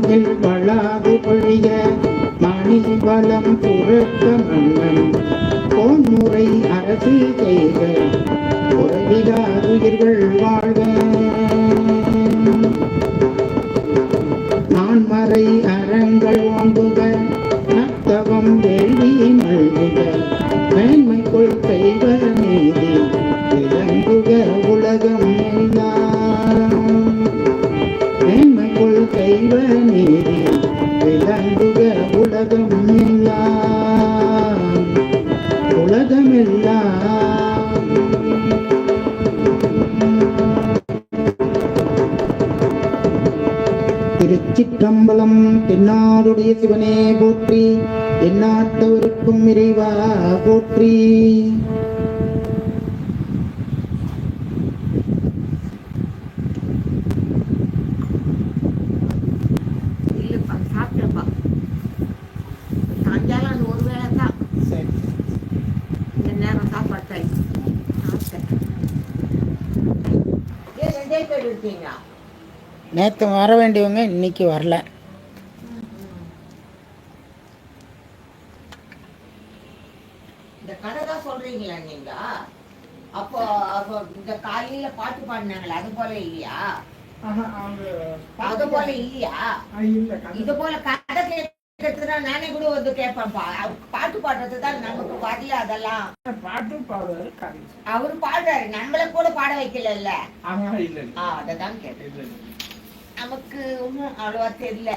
மண்ணில் வளாது பொழிய மணி பலம் புரட்ட மன்னன். பொன்முறை அரசு செய்க உயிர்கள் வாழ்க. நான்மறை அறங்கள் ஓங்குக நத்தவம் வேள்வி மல்குக மேன்மைக்குள் செய்வ தெய்வ செய்வ நீதி விளங்குக உலகம் எல்லாம் உலகமெல்லாம் திருச்சிற்றம்பலம் தென்னாடுடைய சிவனே போற்றி எந்நாட்டவருக்கும் இறைவா போற்றி. பேர் இருக்கீங்களா நேற்று வர வேண்டியவங்க இன்னைக்கு வரல. இந்த கதை தான் சொல்றீங்களா நீங்க? அப்போ அப்போ இந்த காலையில பாட்டு பாடினாங்களே அது போல இல்லையா? அது போல இல்லையா? இது போல கதை நானே கூட வந்து கேட்பேன்ப்பா பாட்டு பாடுறது தான் நமக்கு பதில அதெல்லாம். பாட்டு பாடுவாரு அவரு பாடுறாரு. நம்மள கூட பாட வைக்கல இல்ல ஆ அததான் கேட்டேன். நமக்கு ஒன்றும் அவ்வளவா தெரியல.